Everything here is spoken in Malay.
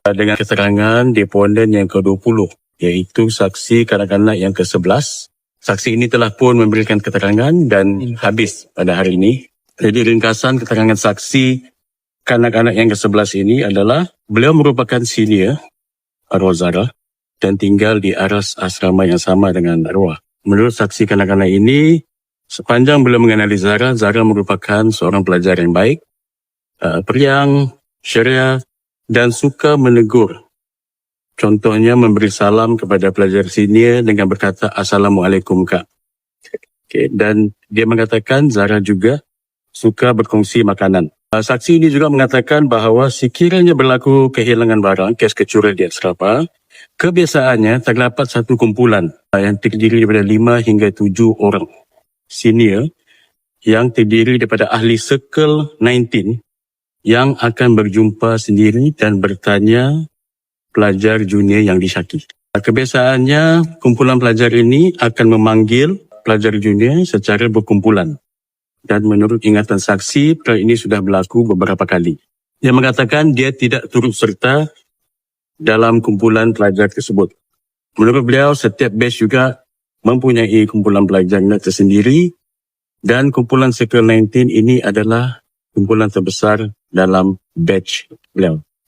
dengan keterangan deponen yang ke-20 iaitu saksi kanak-kanak yang ke-11. Saksi ini telah pun memberikan keterangan dan habis pada hari ini. Jadi ringkasan keterangan saksi kanak-kanak yang ke-11 ini adalah beliau merupakan senior arwah Zara dan tinggal di aras asrama yang sama dengan arwah. Menurut saksi kanak-kanak ini, sepanjang beliau mengenali Zara, Zara merupakan seorang pelajar yang baik, uh, periang, syariah dan suka menegur. Contohnya memberi salam kepada pelajar senior dengan berkata Assalamualaikum Kak. Okay. Dan dia mengatakan Zara juga suka berkongsi makanan. Uh, Saksi ini juga mengatakan bahawa sekiranya berlaku kehilangan barang, kes kecurian di asrama, kebiasaannya terdapat satu kumpulan uh, yang terdiri daripada lima hingga tujuh orang senior yang terdiri daripada ahli Circle 19 yang akan berjumpa sendiri dan bertanya pelajar junior yang disyaki. Kebiasaannya, kumpulan pelajar ini akan memanggil pelajar junior secara berkumpulan. Dan menurut ingatan saksi, perkara ini sudah berlaku beberapa kali. Dia mengatakan dia tidak turut serta dalam kumpulan pelajar tersebut. Menurut beliau, setiap batch juga mempunyai kumpulan pelajarnya tersendiri dan kumpulan Circle 19 ini adalah kumpulan terbesar dalam batch beliau.